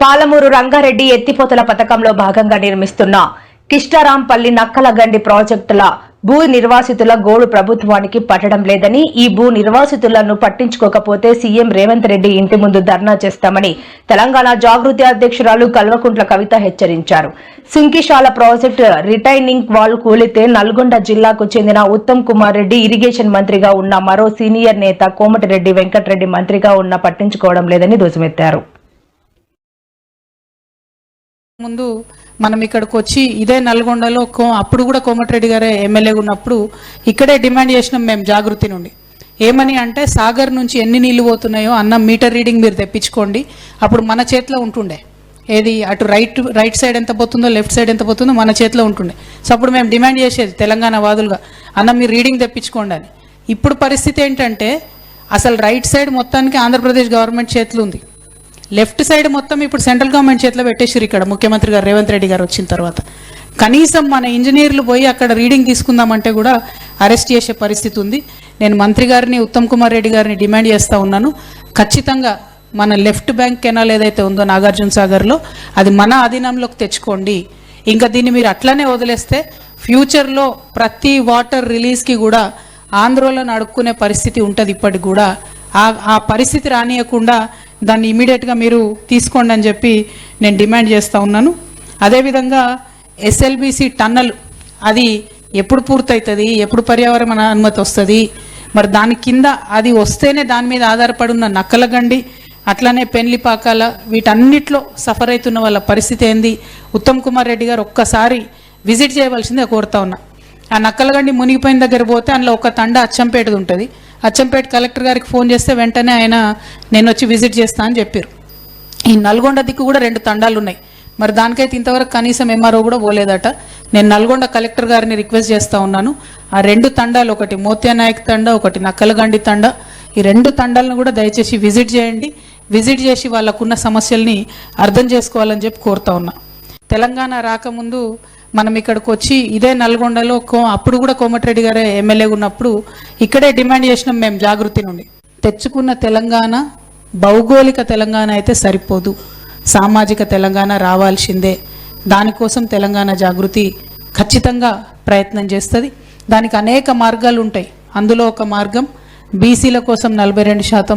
పాలమూరు రంగారెడ్డి ఎత్తిపోతల పథకంలో భాగంగా నిర్మిస్తున్న కిష్టారాంపల్లి నక్కలగండి ప్రాజెక్టుల భూ నిర్వాసితుల గోడు ప్రభుత్వానికి పట్టడం లేదని ఈ భూ నిర్వాసితులను పట్టించుకోకపోతే సీఎం రేవంత్ రెడ్డి ఇంటి ముందు ధర్నా చేస్తామని తెలంగాణ జాగృతి అధ్యక్షురాలు కల్వకుంట్ల కవిత హెచ్చరించారు. సుంకిశాల ప్రాజెక్టు రిటైనింగ్ వాల్ కూలితే నల్గొండ జిల్లాకు చెందిన ఉత్తమ్ కుమార్ రెడ్డి ఇరిగేషన్ మంత్రిగా ఉన్న మరో సీనియర్ నేత కోమటిరెడ్డి వెంకటరెడ్డి మంత్రిగా ఉన్న పట్టించుకోవడం లేదని ధ్వజమెత్తారు. ముందు మనం ఇక్కడికి వచ్చి ఇదే నల్గొండలో కో అప్పుడు కూడా కోమటిరెడ్డి గారే ఎమ్మెల్యేగా ఉన్నప్పుడు ఇక్కడే డిమాండ్ చేసినాం మేము జాగృతి నుండి. ఏమని అంటే సాగర్ నుంచి ఎన్ని నీళ్ళు పోతున్నాయో అన్న మీటర్ రీడింగ్ మీరు తెప్పించుకోండి. అప్పుడు మన చేతిలో ఉంటుండే. ఏది అటు రైట్ రైట్ సైడ్ ఎంత పోతుందో లెఫ్ట్ సైడ్ ఎంత పోతుందో మన చేతిలో ఉంటుండే. సో అప్పుడు మేము డిమాండ్ చేసేది తెలంగాణ వాదులుగా అన్న మీరు రీడింగ్ తెప్పించుకోండి అని. ఇప్పుడు పరిస్థితి ఏంటంటే అసలు రైట్ సైడ్ మొత్తానికి ఆంధ్రప్రదేశ్ గవర్నమెంట్ చేతిలో ఉంది. లెఫ్ట్ సైడ్ మొత్తం ఇప్పుడు సెంట్రల్ గవర్నమెంట్ చేతిలో పెట్టేసారు ఇక్కడ ముఖ్యమంత్రి గారు రేవంత్ రెడ్డి గారు వచ్చిన తర్వాత. కనీసం మన ఇంజనీర్లు పోయి అక్కడ రీడింగ్ తీసుకుందామంటే కూడా అరెస్ట్ చేసే పరిస్థితి ఉంది. నేను మంత్రి గారిని ఉత్తమ్ కుమార్ రెడ్డి గారిని డిమాండ్ చేస్తూ ఉన్నాను. ఖచ్చితంగా మన లెఫ్ట్ బ్యాంక్ కెనాల్ ఏదైతే ఉందో నాగార్జున సాగర్లో అది మన అధీనంలోకి తెచ్చుకోండి. ఇంకా దీన్ని మీరు అట్లనే వదిలేస్తే ఫ్యూచర్లో ప్రతి వాటర్ రిలీజ్కి కూడా ఆంధ్రలో నడుక్కునే పరిస్థితి ఉంటుంది ఇప్పటికి కూడా. ఆ ఆ పరిస్థితి రానియకుండా దాన్ని ఇమీడియట్గా మీరు తీసుకోండి అని చెప్పి నేను డిమాండ్ చేస్తూ ఉన్నాను. అదేవిధంగా ఎస్ఎల్బిసి టన్నల్ అది ఎప్పుడు పూర్తవుతుంది ఎప్పుడు పర్యావరణ అనుమతి వస్తుంది మరి దాని కింద అది వస్తేనే దాని మీద ఆధారపడి ఉన్న నక్కలగండి అట్లనే పెన్లిపాకాల వీటన్నిటిలో సఫర్ అవుతున్న వాళ్ళ పరిస్థితి ఏంది? ఉత్తమ్ కుమార్ రెడ్డి గారు ఒక్కసారి విజిట్ చేయవలసిందే కోరుతా ఉన్నా. ఆ నక్కలగండి మునిగిపోయిన దగ్గర పోతే అందులో ఒక తండ అచ్చంపేటది ఉంటుంది. అచ్చంపేట కలెక్టర్ గారికి ఫోన్ చేస్తే వెంటనే ఆయన నేను వచ్చి విజిట్ చేస్తా అని చెప్పారు. ఈ నల్గొండ దిక్కు కూడా రెండు తండాలు ఉన్నాయి. మరి దానికైతే ఇంతవరకు కనీసం ఎంఆర్ఓ కూడా పోలేదట. నేను నల్గొండ కలెక్టర్ గారిని రిక్వెస్ట్ చేస్తా ఉన్నాను. ఆ రెండు తండాలు ఒకటి మోత్యానాయక్ తండ ఒకటి నక్కలగండి తండ. ఈ రెండు తండాలను కూడా దయచేసి విజిట్ చేయండి. విజిట్ చేసి వాళ్ళకున్న సమస్యల్ని అర్థం చేసుకోవాలని చెప్పి కోరుతా ఉన్నా. తెలంగాణ రాకముందు మనం ఇక్కడికి వచ్చి ఇదే నల్గొండలో కో అప్పుడు కూడా కోమటిరెడ్డి గారే ఎమ్మెల్యేగా ఉన్నప్పుడు ఇక్కడే డిమాండ్ చేసినాం మేము జాగృతి నుండి. తెచ్చుకున్న తెలంగాణ భౌగోళిక తెలంగాణ అయితే సరిపోదు. సామాజిక తెలంగాణ రావాల్సిందే. దానికోసం తెలంగాణ జాగృతి ఖచ్చితంగా ప్రయత్నం చేస్తుంది. దానికి అనేక మార్గాలు ఉంటాయి అందులో ఒక మార్గం బీసీల కోసం నలభై రెండు శాతం